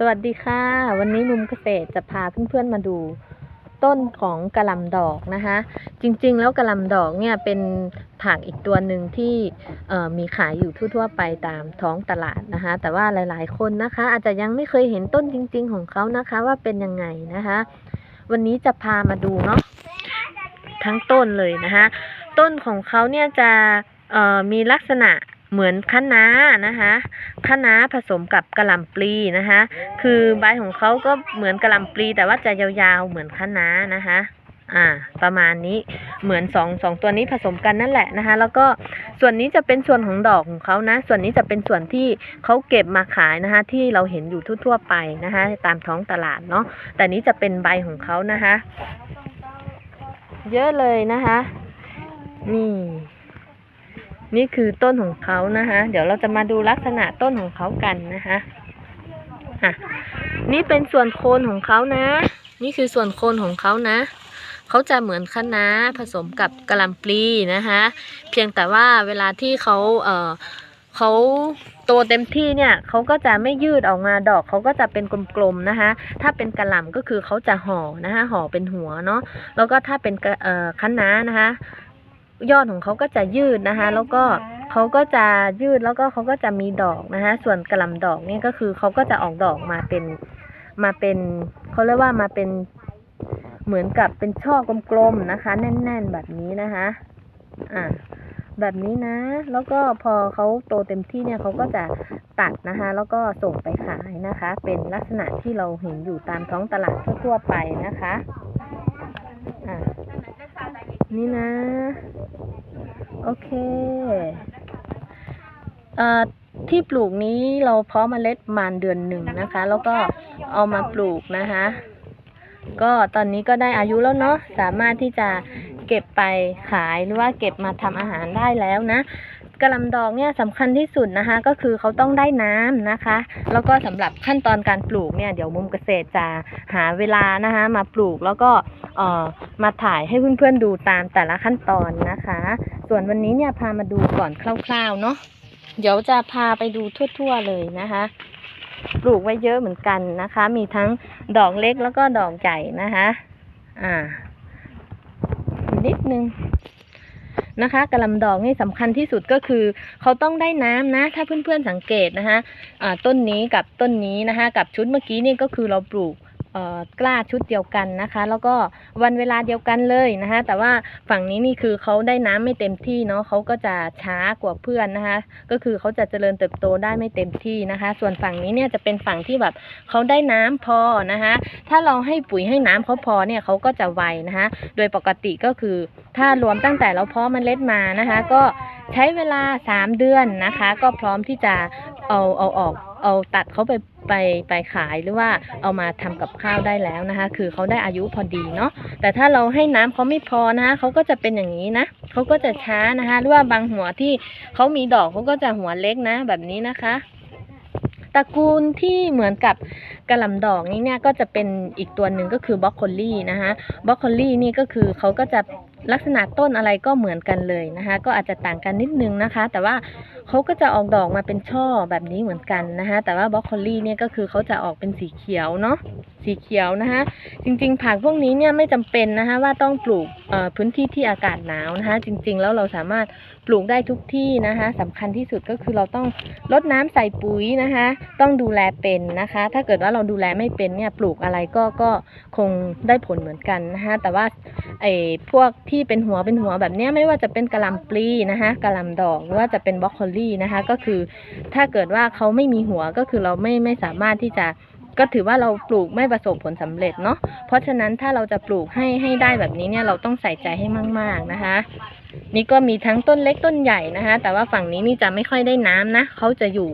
สวัสดีค่ะ วันนี้มุมเกษตรจะพาเพื่อนๆมาดูต้นของกระลำดอกนะคะ จริงๆ แล้วกระลำดอกเนี่ยเป็นผักอีกตัวหนึ่งที่มีขายอยู่ทั่วๆไปตามท้องตลาดนะคะ แต่ว่าหลายๆคนนะคะ อาจจะยังไม่เคยเห็นต้นจริง ๆ ของเขานะคะว่าเป็นยังไงนะคะ วันนี้จะพามาดูเนาะทั้งต้นเลยนะคะ ต้นของเขาเนี่ยจะมีลักษณะ เหมือนคะน้านะคะคะน้าผสมกับกระหล่ำปลีนะคะ คือใบของเขาก็เหมือนกระหล่ำปลีแต่ว่าจะยาวๆเหมือนคะน้านะคะอ่า ประมาณนี้เหมือนสองสองตัวนี้ผสมกันนั่นแหละนะคะ แล้วก็ส่วนนี้จะเป็นส่วนของดอกของเขานะ ส่วนนี้จะเป็นส่วนที่เขาเก็บมาขายนะคะ ที่เราเห็นอยู่ทั่วๆไปนะคะ ตามท้องตลาดเนาะแต่นี้จะเป็นใบของเขานะคะ เยอะเลยนะคะ นี่ นี่คือต้นของเขานะคะ เดี๋ยวเราจะมาดูลักษณะต้นของเขากันนะคะอะนี่เป็นส่วนโคนของเขานะ นี่คือส่วนโคนของเขานะเขาจะเหมือนคะน้าผสมกับกะหล่ำปลีนะคะ เพียงแต่ว่าเวลาที่เขาเอ่อเขาโตเต็มที่เนี่ยเขาก็จะไม่ยืดออกมาดอกเขาก็จะเป็นกลมๆนะคะ ถ้าเป็นกระหล่ำก็คือเขาจะห่อนะคะห่อเป็นหัวเนาะแล้วก็ถ้าเป็นเอ่อคะน้านะคะ ยอดของเขาก็จะยืดนะคะ แล้วก็เขาก็จะยืดแล้วก็เขาก็จะมีดอกนะคะ ส่วนกระหลำดอกเนี่ยก็คือเขาก็จะออกดอกมาเป็นมาเป็นเขาเรียกว่ามาเป็นเหมือนกับเป็นช่อกลมๆนะคะ แน่น ๆ แบบนี้นะคะ อ่าแบบนี้นะ แล้วก็พอเขาโตเต็มที่เนี่ยเขาก็จะตัดนะคะ แล้วก็ส่งไปขายนะคะ เป็นลักษณะที่เราเห็นอยู่ตามท้องตลาดทั่วๆไปนะคะ อ่า นี่นะ โอเคเอ่อที่ปลูกนี้เราเพาะเมล็ดมานเดือนหนึ่งนะคะ แล้วก็เอามาปลูกนะคะ ก็ตอนนี้ก็ได้อายุแล้วเนาะสามารถที่จะเก็บไปขายหรือว่าเก็บมาทำอาหารได้แล้วนะ กระลำดอกเนี่ยสำคัญที่สุดนะคะ ก็คือเขาต้องได้น้ำนะคะ แล้วก็สำหรับขั้นตอนการปลูกเนี่ยเดี๋ยวมุมเกษตรจะหาเวลานะคะ มาปลูกแล้วก็เอ่อมาถ่ายให้เพื่อนๆดูตามแต่ละขั้นตอนนะคะ ส่วนวันนี้เนี่ยพามาดูก่อนคร่าวๆเนาะเดี๋ยวจะพาไปดูทั่วๆเลยนะคะปลูกไว้เยอะเหมือนกันนะคะ มีทั้งดอกเล็กแล้วก็ดอกใหญ่นะคะ อ่า นิดนึง นะคะกระลำดอกนี่สำคัญที่สุดก็คือเขาต้องได้น้ำนะ ถ้าเพื่อนๆสังเกตนะคะต้นนี้กับต้นนี้นะคะ กับชุดเมื่อกี้นี่ก็คือเราปลูก กล้าชุดเดียวกันนะคะ แล้วก็วันเวลาเดียวกันเลยนะคะ แต่ว่าฝั่งนี้นี่คือเขาได้น้ำไม่เต็มที่เนาะเขาก็จะช้ากว่าเพื่อนนะคะ ก็คือเขาจะเจริญเติบโตได้ไม่เต็มที่นะคะ ส่วนฝั่งนี้เนี่ยจะเป็นฝั่งที่แบบเขาได้น้ำพอนะคะ ถ้าเราให้ปุ๋ยให้น้ำเขาพอเนี่ยเขาก็จะไวนะคะ โดยปกติก็คือถ้ารวมตั้งแต่เราเพาะเมล็ดมานะคะ ก็ใช้เวลา 3 เดือนนะคะ ก็พร้อมที่จะเอาเอาออก เอาตัดเขาไปไปไปขายหรือว่าเอามาทำกับข้าวได้แล้วนะคะ คือเขาได้อายุพอดีเนาะแต่ถ้าเราให้น้ำเขาไม่พอนะคะเขาก็จะเป็นอย่างนี้นะเขาก็จะช้านะคะ หรือว่าบางหัวที่เขามีดอกเขาก็จะหัวเล็กนะ แบบนี้นะคะตระกูลที่เหมือนกับกระหล่ำดอกนี้เนี่ยก็จะเป็นอีกตัวหนึ่งก็คือบล็อกโคลี่นะคะบล็อกโคลี่นี่ก็คือเขาก็จะลักษณะต้นอะไรก็เหมือนกันเลยนะคะ ก็อาจจะต่างกันนิดนึงนะคะ แต่ว่า เขาก็จะออกดอกมาเป็นช่อแบบนี้เหมือนกันนะคะแต่ว่าบล็อกโคลี่เนี่ยก็คือเขาจะออกเป็นสีเขียวเนาะสีเขียวนะคะจริงๆผักพวกนี้เนี่ยไม่จำเป็นนะคะว่าต้องปลูกพื้นที่ที่อากาศหนาวนะคะ จริง ๆ แล้วเราสามารถปลูกได้ทุกที่นะคะสำคัญที่สุดก็คือเราต้องรดน้ำใส่ปุ๋ยนะคะ ต้องดูแลเป็นนะคะ ถ้าเกิดว่าเราดูแลไม่เป็นเนี่ยปลูกอะไรก็ก็คงได้ผลเหมือนกันนะคะแต่ว่าไอ้พวกที่เป็นหัวเป็นหัวแบบเนี้ยไม่ว่าจะเป็นกระหลำปลีนะคะกระหลำดอกหรือว่าจะเป็นบล็อกโคลี่นะคะ ก็คือถ้าเกิดว่าเขาไม่มีหัวก็คือเราไม่ไม่สามารถที่จะ ก็ถือว่าเราปลูกไม่ประสบผลสำเร็จเนาะเพราะฉะนั้นถ้าเราจะปลูกให้ให้ได้แบบนี้เนี่ยเราต้องใส่ใจให้มาก ๆนะคะ นี่ก็มีทั้งต้นเล็กต้นใหญ่นะคะ แต่ว่าฝั่งนี้นี่จะไม่ค่อยได้น้ำนะเขาจะอยู่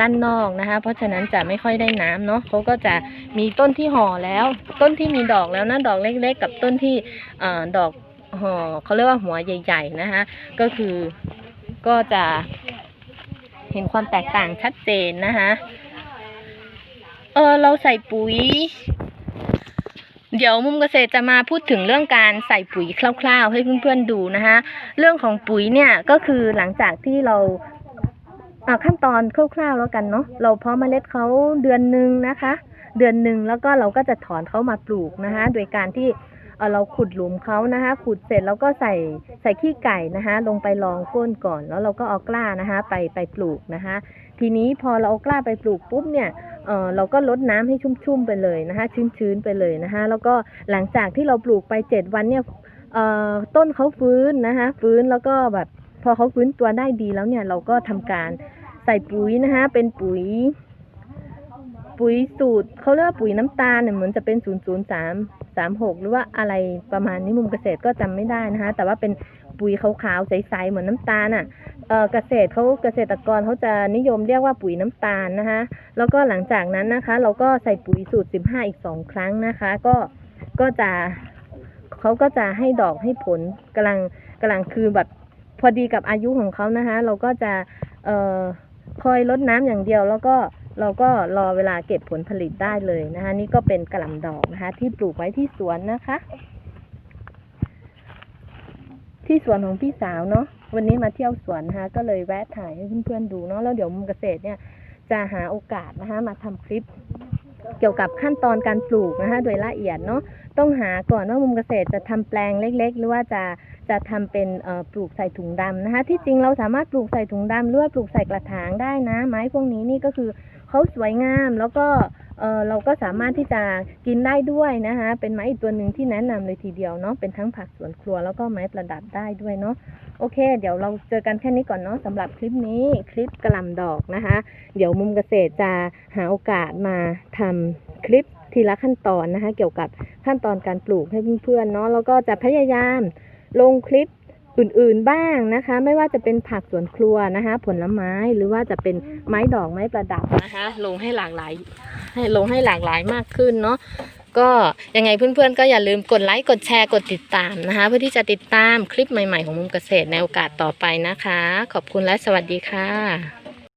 ด้านนอกนะคะ เพราะฉะนั้นจะไม่ค่อยได้น้ำเนาะเขาก็จะมีต้นที่ห่อแล้ว ต้นที่มีดอกแล้วนะดอกเล็ก ๆ กับต้นที่อดอกห่อเขาเรียกว่าหัวใหญ่ ๆนะคะ ก็คือก็จะเห็นความแตกต่างชัดเจนนะคะ เออเราใส่ปุ๋ย เดี๋ยวมุมเกษตรจะมาพูดถึงเรื่องการใส่ปุ๋ยคร่าวๆ ให้เพื่อนๆดูนะคะเรื่องของปุ๋ยเนี่ยก็คือหลังจากที่เราอ่าขั้นตอนคร่าวๆแล้วกันเนาะเราเพาะเมล็ดเขาเดือนหนึ่งนะคะ เดือนหนึ่งแล้วก็เราก็จะถอนเขามาปลูกนะคะ โดยการที่เออเราขุดหลุมเขานะคะ ขุดเสร็จแล้วก็ใส่ใส่ขี้ไก่นะคะ ลงไปรองก้นก่อน แล้วเราก็เอากล้านะคะ ไปไปปลูกนะคะ ทีนี้พอเราเอากล้าไปปลูกปุ๊บเนี่ย เออเราก็ลดน้ำให้ชุ่มๆไปเลยนะคะชื้นๆไปเลยนะคะแล้วก็หลังจากที่เราปลูกไปเจ็ดวันเนี่ยเอ่อต้นเขาฟื้นนะคะฟื้นแล้วก็แบบพอเขาฟื้นตัวได้ดีแล้วเนี่ยเราก็ทำการใส่ปุ๋ยนะคะเป็นปุ๋ย ปุ๋ยสูตรเขาเรียกว่าปุ๋ยน้ำตาลเนี่ยเหมือนจะเป็นศูนย์ศูนย์สามสามหกหรือว่าอะไรประมาณนี้มุมเกษตรก็จำไม่ได้นะคะแต่ว่าเป็น ปุ๋ยขาวๆใสๆเหมือนน้ำตาลอะเกษตรเขาเกษตรกรเขาจะนิยมเรียกว่าปุ๋ยน้ำตาลนะคะ แล้วก็หลังจากนั้นนะคะ เราก็ใส่ปุ๋ยสูตรสิบห้าอีกสองครั้งนะคะ ก็ก็จะเขาก็จะให้ดอกให้ผลกำลังกำลังคือแบบพอดีกับอายุของเขานะคะ เราก็จะเอ่อคอยลดน้ำอย่างเดียวแล้วก็เราก็รอเวลาเก็บผลผลิตได้เลยนะคะ นี่ก็เป็นกระหล่ำดอกนะคะ ที่ปลูกไว้ที่สวนนะคะ ที่สวนของพี่สาวเนาะวันนี้มาเที่ยวสวนนะคะก็เลยแวะถ่ายให้เพื่อนๆดูเนาะแล้วเดี๋ยวมุมเกษตรเนี่ยจะหาโอกาสนะคะมาทำคลิป เกี่ยวกับขั้นตอนการปลูกนะคะโดยละเอียดเนาะต้องหาก่อนว่ามุมเกษตรจะทำแปลงเล็ก ๆ หรือว่าจะจะทำเป็นปลูกใส่ถุงดำนะคะ ที่จริงเราสามารถปลูกใส่ถุงดำหรือว่าปลูกใส่กระถางได้นะ ไม้พวกนี้นี่ก็คือ เขาสวยงามแล้วก็เออเราก็สามารถที่จะกินได้ด้วยนะคะเป็นไม้อีกตัวหนึ่งที่แนะนำเลยทีเดียวเนาะเป็นทั้งผักสวนครัวแล้วก็ไม้ประดับได้ด้วยเนาะโอเค เดี๋ยวเราเจอกันแค่นี้ก่อนเนาะสำหรับคลิปนี้คลิปกระหลำดอกนะคะ เดี๋ยวมุมเกษตรจะหาโอกาสมาทำคลิปทีละขั้นตอนนะคะ เกี่ยวกับขั้นตอนการปลูกให้เพื่อนๆเนาะแล้วก็จะพยายามลงคลิป อื่นๆบ้างนะคะ ไม่ว่าจะเป็นผักสวนครัวนะคะ ผลไม้หรือว่าจะเป็นไม้ดอกไม้ประดับนะคะ ลงให้หลากหลาย ให้ลงให้หลากหลายมากขึ้นเนาะก็ยังไงเพื่อนๆก็อย่าลืมกดไลค์กดแชร์กดติดตามนะคะ เพื่อที่จะติดตามคลิปใหม่ๆของมุมเกษตรในโอกาสต่อไปนะคะ ขอบคุณและสวัสดีค่ะ